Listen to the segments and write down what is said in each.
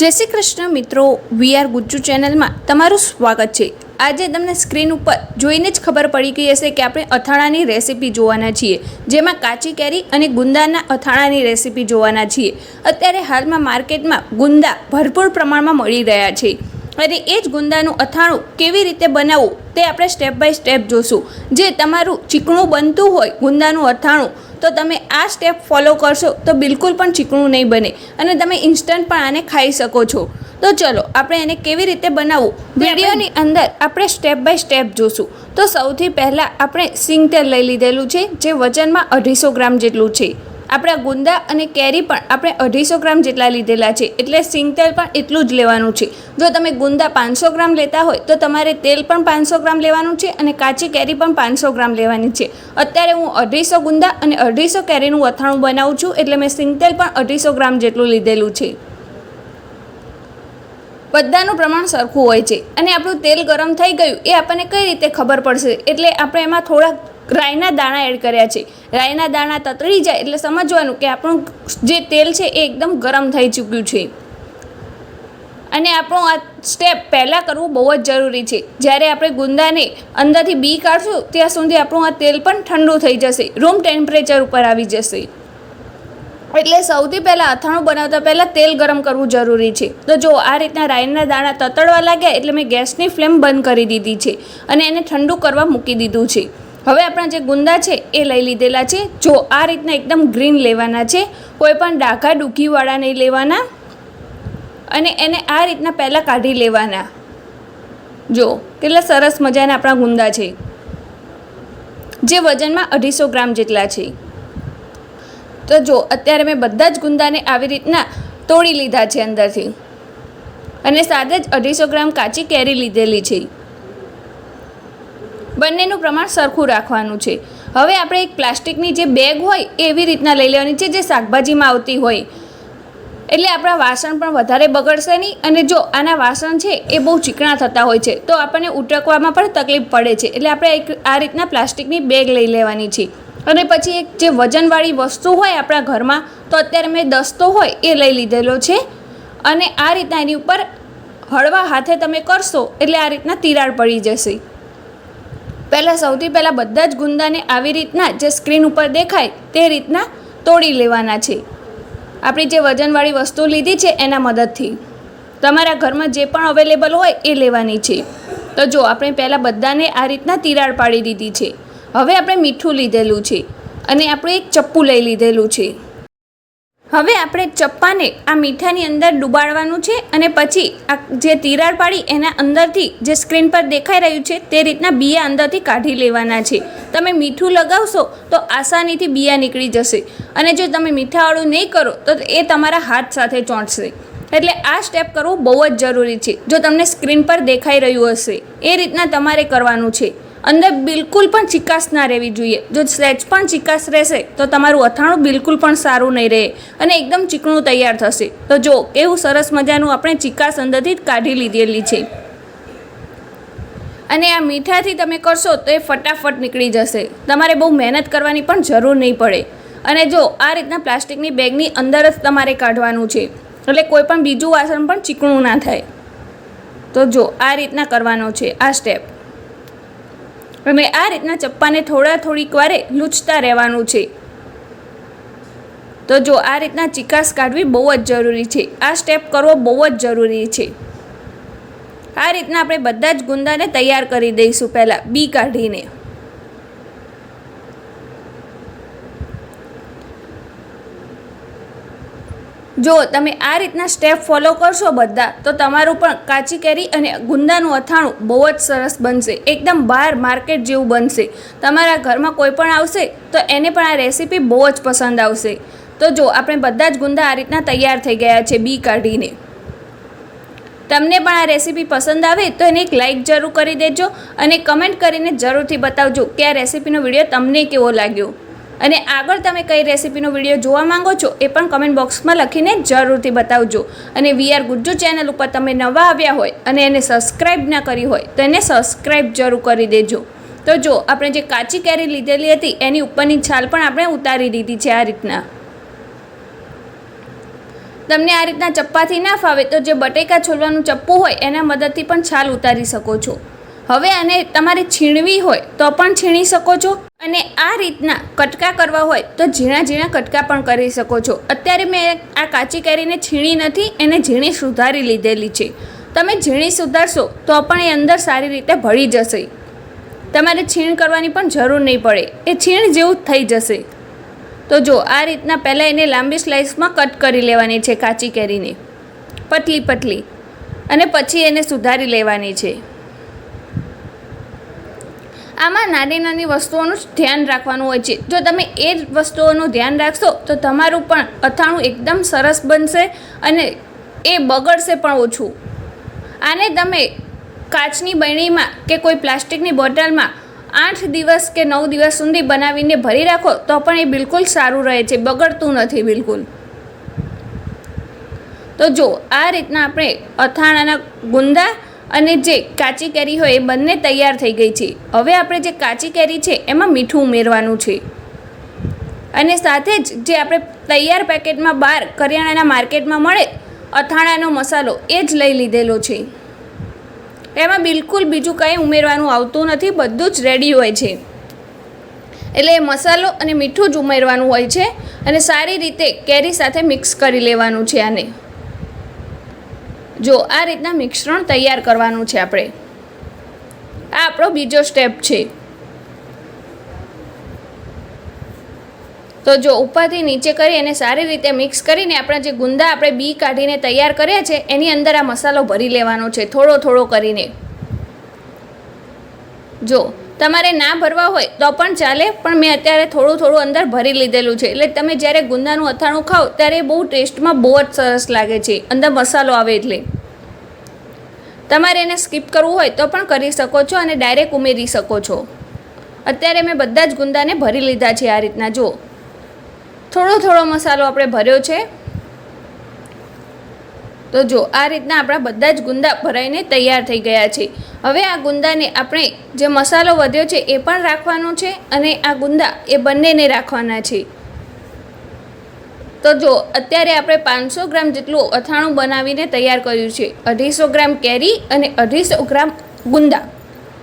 જય શ્રી કૃષ્ણ મિત્રો we are Gujju ચેનલમાં તમારું સ્વાગત છે. આજે તમને સ્ક્રીન ઉપર જોઈને જ ખબર પડી ગઈ હશે કે આપણે અથાણાની રેસીપી જોવાના છીએ. જેમાં કાચી કેરી અને ગુંદાના અથાણાની રેસીપી જોવાના છીએ. અત્યારે હાલમાં માર્કેટમાં ગુંદા ભરપૂર પ્રમાણમાં મળી રહ્યા છે. અને એ જ ગુંદાનું અથાણું કેવી રીતે બનાવવું તે આપણે સ્ટેપ બાય સ્ટેપ જોશું. જે તમારું ચીકણું બનતું હોય ગુંદાનું અથાણું તો તમે આ સ્ટેપ ફોલો કરશો તો બિલકુલ પણ ચીકણું નહીં બને અને તમે ઇન્સ્ટન્ટ પણ આને ખાઈ શકો છો. તો ચલો આપણે એને કેવી રીતે બનાવવું? વિડીયોની અંદર આપણે સ્ટેપ બાય સ્ટેપ જોશું. તો સૌથી પહેલાં આપણે સિંગ તેલ લઈ લીધેલું છે જે વજનમાં અઢીસો ગ્રામ જેટલું છે. આપણા ગુંદા અને કેરી પણ આપણે અઢીસો ગ્રામ જેટલા લીધેલા છે. એટલે સિંગ તેલ પણ એટલું જ લેવાનું છે. જો તમે ગુંદા પાંચસો ગ્રામ લેતા હોય, તો તમારે તેલ પણ પાંચસો ગ્રામ લેવાનું છે અને કાચી કેરી પણ પાંચસો ગ્રામ લેવાની છે. અત્યારે હું અઢીસો ગુંદા અને અઢીસો કેરીનું અથાણું બનાવું છું, એટલે મેં સિંગ તેલ પણ અઢીસો ગ્રામ જેટલું લીધેલું છે. બધાનું પ્રમાણ સરખું હોય છે. અને આપણું તેલ ગરમ થઈ ગયું, એ આપણને કઈ રીતે ખબર પડશે? એટલે આપણે એમાં થોડા રાઈના દાણા એડ કર્યા છે. રાઈના દાણા તતડી જાય એટલે સમજવાનું કે આપણું જે તેલ છે એ એકદમ ગરમ થઈ ચૂક્યું છે. અને આપણું આ સ્ટેપ પહેલાં કરવું બહુ જ જરૂરી છે. જ્યારે આપણે ગુંદાને અંદરથી બી કાઢશું, ત્યાં સુધી આપણું આ તેલ પણ ઠંડુ થઈ જશે. રૂમ ટેમ્પરેચર ઉપર આવી જશે. એટલે સૌથી પહેલાં અથાણું બનાવતા પહેલાં તેલ ગરમ કરવું જરૂરી છે. તો જો આ રીતના રાઈના દાણા તતડવા લાગ્યા એટલે મેં ગેસની ફ્લેમ બંધ કરી દીધી છે અને એને ઠંડુ કરવા મૂકી દીધું છે. હવે આપણા જે ગુંદા છે, એ લઈ લીધેલા છે. જો આ રીતના એકદમ ગ્રીન લેવાના છે, કોઈ પણ ડાઘા ડૂકીવાળા નહીં લેવાના. અને એને આ રીતના પહેલાં કાઢી લેવાના. જો, કેટલા સરસ મજાના આપણા ગુંદા છે. જે વજનમાં અઢીસો ગ્રામ જેટલા છે. તો જો, અત્યારે મેં બધા જ ગુંદાને આવી રીતના તોડી લીધા છે અંદરથી. અને સાથે જ અઢીસો ગ્રામ કાચી કેરી લીધેલી છે. બંનેનું પ્રમાણ સરખું રાખવાનું છે. હવે આપણે એક પ્લાસ્ટિકની જે બેગ હોય એવી રીતના લઈ લેવાની છે જે શાકભાજીમાં આવતી હોય. એટલે આપણા વાસણ પણ વધારે બગડશે નહીં અને જો આના વાસણ છે, એ બહુ ચીકણા થતા હોય છે, તો આપણને ઉટકવામાં પણ તકલીફ પડે છે. એટલે આપણે એક આ રીતના પ્લાસ્ટિકની બેગ લઈ લેવાની છે. અને પછી એક જે વજનવાળી વસ્તુ હોય આપણા ઘરમાં, તો અત્યારે મેં દસ્તો હોય, એ લઈ લીધેલો છે. અને આ રીતના એની ઉપર હળવા હાથે તમે કરશો, એટલે આ રીતના તિરાડ પડી જશે. પહેલાં સૌથી પહેલાં બધા જ ગુંદાને આવી રીતના જે સ્ક્રીન ઉપર દેખાય તે રીતના તોડી લેવાના છે. આપણી જે વજનવાળી વસ્તુ લીધી છે એના મદદથી. તમારા ઘરમાં જે પણ અવેલેબલ હોય એ લેવાની છે. તો જો આપણે પહેલાં બધાને આ રીતના તિરાડ પાડી દીધી છે. હવે આપણે મીઠું લીધેલું છે. અને આપણે એક ચપ્પુ લઈ લીધેલું છે. હવે આપણે ચપ્પાને આ મીઠાની અંદર ડુબાડવાનું છે અને પછી આ જે તિરાડ પાડી એના અંદરથી જે સ્ક્રીન પર દેખાઈ રહ્યું છે તે રીતના બિયા અંદરથી કાઢી લેવાના છે. તમે મીઠું લગાવશો તો આસાનીથી બિયા નીકળી જશે. અને જો તમે મીઠાવાળું નહીં કરો તો એ તમારા હાથ સાથે ચોંટશે. એટલે આ સ્ટેપ કરવું બહુ જ જરૂરી છે. જો તમને સ્ક્રીન પર દેખાઈ રહ્યું હશે, એ રીતના તમારે કરવાનું છે. અંદર બિલકુલ પણ ચિકાસ ના રહેવી જોઈએ. જો સહેજ પણ ચિકાસ રહેશે, તો તમારું અથાણું બિલકુલ પણ સારું નહીં રહે અને એકદમ ચીકણું તૈયાર થશે. તો જો કેવું સરસ મજાનું આપણે ચિકાસ અંદરથી જ કાઢી લીધેલી છે. અને આ મીઠાથી તમે કરશો, તો એ ફટાફટ નીકળી જશે. તમારે બહુ મહેનત કરવાની પણ જરૂર નહીં પડે. અને જો, આ રીતના પ્લાસ્ટિકની બેગની અંદર જ તમારે કાઢવાનું છે. એટલે કોઈ પણ બીજું વાસણ પણ ચીકણું ના થાય. તો જો, આ રીતના કરવાનો છે, આ સ્ટેપ. અને આ રીતના ચપ્પાને થોડા થોડીક વારે લૂછતા રહેવાનું છે. તો જો આ રીતના ચિકાસ કાઢવી બહુ જ જરૂરી છે. આ સ્ટેપ કરવો બહુ જ જરૂરી છે. આ રીતના આપણે બધા જ ગુંદાને તૈયાર કરી દઈશું પહેલાં. બી કાઢીને. જો તમે આ રીતના સ્ટેપ ફોલો કરશો બધા, તો તમારું પણ કાચી કેરી અને ગુંદાનું અથાણું બહુ જ સરસ બનશે. એકદમ બહાર માર્કેટ જેવું બનશે. તમારા ઘરમાં કોઈ પણ આવશે, તો એને પણ આ રેસીપી બહુ જ પસંદ આવશે. તો જો, આપણે બધા જ ગુંદા આ રીતના તૈયાર થઈ ગયા છે બી કાઢીને. તમને પણ આ રેસીપી પસંદ આવે, તો એને એક લાઇક જરૂર કરી દેજો અને કમેન્ટ કરીને જરૂરથી બતાવજો કે આ રેસીપીનો વીડિયો તમને કેવો લાગ્યો. અને આગળ તમે કઈ રેસીપીનો વીડિયો જોવા માંગો છો એ પણ કમેન્ટ બોક્સમાં લખીને જરૂરથી બતાવજો. અને વી આર ગુજ્જુ ચેનલ ઉપર તમે નવા આવ્યા હોય અને એને સબસ્ક્રાઈબ ના કરી હોય તો એને સબસ્ક્રાઈબ જરૂર કરી દેજો. તો જો, આપણે જે કાચી કેરી લીધેલી હતી એની ઉપરની છાલ પણ આપણે ઉતારી દીધી છે આ રીતના. તમને આ રીતના ચપ્પાથી ના ફાવે તો જે બટેકા છોલવાનું ચપ્પુ હોય એના મદદથી પણ છાલ ઉતારી શકો છો. હવે આને તમારે છીણવી હોય તો પણ છીણી શકો છો અને આ રીતના કટકા કરવા હોય તો ઝીણા ઝીણા કટકા પણ કરી શકો છો. અત્યારે મેં આ કાચી કેરીને છીણી નથી, એને ઝીણી સુધારી લીધેલી છે. તમે ઝીણી સુધારશો તો પણ એ અંદર સારી રીતે ભળી જશે. તમારે છીણ કરવાની પણ જરૂર નહીં પડે. એ છીણ જેવું થઈ જશે. તો જો, આ રીતના પહેલાં એને લાંબી સ્લાઇસમાં કટ કરી લેવાની છે કાચી કેરીને. પતલી પતલી અને પછી એને સુધારી લેવાની છે. આમાં નાની નાની વસ્તુઓનું જ ધ્યાન રાખવાનું હોય છે. જો તમે એ જ વસ્તુઓનું ધ્યાન રાખશો, તો તમારું પણ અથાણું એકદમ સરસ બનશે અને એ બગડશે પણ ઓછું. આને તમે કાચની બરણીમાં કે કોઈ પ્લાસ્ટિકની બોટલમાં આઠ દિવસ કે નવ દિવસ સુધી બનાવીને ભરી રાખો, તો પણ એ બિલકુલ સારું રહે છે. બગડતું નથી બિલકુલ. તો જો, આ રીતના આપણે અથાણાના ગુંદા અને જે કાચી કેરી હોય એ બંને તૈયાર થઈ ગઈ છે. હવે આપણે જે કાચી કેરી છે એમાં મીઠું ઉમેરવાનું છે. અને સાથે જ જે આપણે તૈયાર પેકેટમાં બહાર કરિયાણાના માર્કેટમાં મળે, અથાણાનો મસાલો એ જ લઈ લીધેલો છે. એમાં બિલકુલ બીજું કંઈ ઉમેરવાનું આવતું નથી, બધું જ રેડી હોય છે. એટલે એ મસાલો અને મીઠું જ ઉમેરવાનું હોય છે અને સારી રીતે કેરી સાથે મિક્સ કરી લેવાનું છે આને. જો આ રીતના મિશ્રણ તૈયાર કરવાનું છે આપણે. આ આપણો બીજો સ્ટેપ છે. તો જો ઉપરથી નીચે કરી અને સારી રીતે મિક્સ કરીને આપણા જે ગુંદા આપણે બી કાઢીને તૈયાર કર્યા છે, એની અંદર આ મસાલો ભરી લેવાનો છે, થોડો થોડો કરીને. જો તમારે ના ભરવા હોય તો પણ ચાલે, પણ મેં અત્યારે થોડું થોડું અંદર ભરી લીધેલું છે. એટલે તમે જ્યારે ગુંદાનું અથાણું ખાઓ, ત્યારે બહુ ટેસ્ટમાં બહુ જ સરસ લાગે છે. અંદર મસાલો આવે એટલે. તમારે એને સ્કીપ કરવું હોય તો પણ કરી શકો છો અને ડાયરેક્ટ ઉમેરી શકો છો. અત્યારે મેં બધા જ ગુંદાને ભરી લીધા છે આ રીતના. જો. થોડો થોડો મસાલો આપણે ભર્યો છે. તો જો, આ રીતના આપણા બધા જ ગુંદા ભરાઈને તૈયાર થઈ ગયા છે. હવે આ ગુંદાને આપણે જે મસાલો વધ્યો છે એ પણ રાખવાનો છે અને આ ગુંદા એ બંનેને રાખવાના છે. તો જો, અત્યારે આપણે પાંચસો ગ્રામ જેટલું અથાણું બનાવીને તૈયાર કર્યું છે. અઢીસો ગ્રામ કેરી અને અઢીસો ગ્રામ ગુંદા.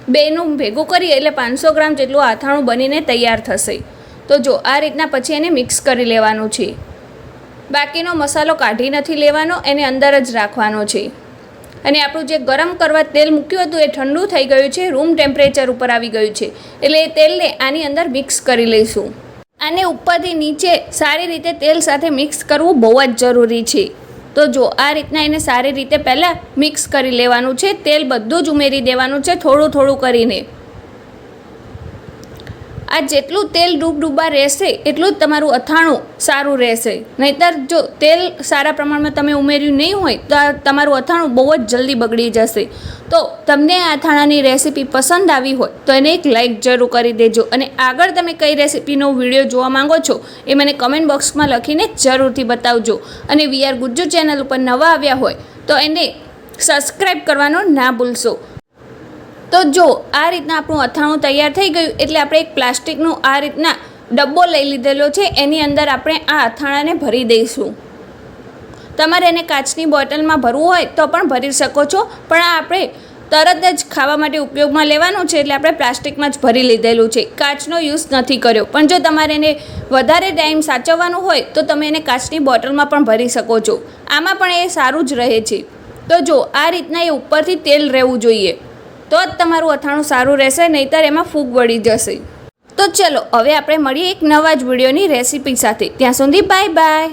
બેનું ભેગું કરીએ એટલે પાંચસો ગ્રામ જેટલું અથાણું બનીને તૈયાર થશે. તો જો, આ રીતના પછી એને મિક્સ કરી લેવાનું છે. બાકીનો મસાલો કાઢી નથી લેવાનો, એને અંદર જ રાખવાનો છે. અને આપણું જે ગરમ કરવા તેલ મૂક્યું હતું એ ઠંડુ થઈ ગયું છે, રૂમ ટેમ્પરેચર ઉપર આવી ગયું છે. એટલે એ તેલને આની અંદર મિક્સ કરી લઈશું. આને ઉપરથી નીચે સારી રીતે તેલ સાથે મિક્સ કરવું બહુ જ જરૂરી છે. તો જો આ રીતના એને સારી રીતે પહેલાં મિક્સ કરી લેવાનું છે, તેલ બધું જ ઉમેરી દેવાનું છે થોડું થોડું કરીને. આ જેટલું તેલ ડૂબડૂબા રહેશે, એટલું જ તમારું અથાણું સારું રહેશે. નહીંતર જો તેલ સારા પ્રમાણમાં તમે ઉમેર્યું નહીં હોય, તો તમારું અથાણું બહુ જ જલ્દી બગડી જશે. તો તમને આ અથાણાની રેસીપી પસંદ આવી હોય, તો એને એક લાઇક જરૂર કરી દેજો અને આગળ તમે કઈ રેસીપીનો વીડિયો જોવા માંગો છો, એ મને કમેન્ટ બોક્સમાં લખીને જરૂરથી બતાવજો. અને વી આર ગુજ્જુ ચેનલ ઉપર નવા આવ્યા હોય, તો એને સબસ્ક્રાઈબ કરવાનો ના ભૂલશો. તો જો આ રીતના આપણું અથાણું તૈયાર થઈ ગયું એટલે આપણે એક પ્લાસ્ટિકનું આ રીતના ડબ્બો લઈ લીધેલો છે. એની અંદર આપણે આ અથાણાને ભરી દઈશું. તમારે એને કાચની બોટલમાં ભરવું હોય તો પણ ભરી શકો છો. પણ આ આપણે તરત જ ખાવા માટે ઉપયોગમાં લેવાનું છે એટલે આપણે પ્લાસ્ટિકમાં જ ભરી લીધેલું છે. કાચનો યુઝ નથી કર્યો. પણ જો તમારે એને વધારે ટાઈમ સાચવવાનું હોય તો તમે એને કાચની બોટલમાં પણ ભરી શકો છો. આમાં પણ એ સારું જ રહે છે. તો જો આ રીતના એ ઉપરથી તેલ રહેવું જોઈએ. તો જ તમારું અથાણું સારું રહેશે, નહીંતર એમાં ફૂગ વળી જશે. તો ચલો, હવે આપણે મળીએ એક નવા જ વિડીયોની રેસીપી સાથે. ત્યાં સુધી બાય બાય.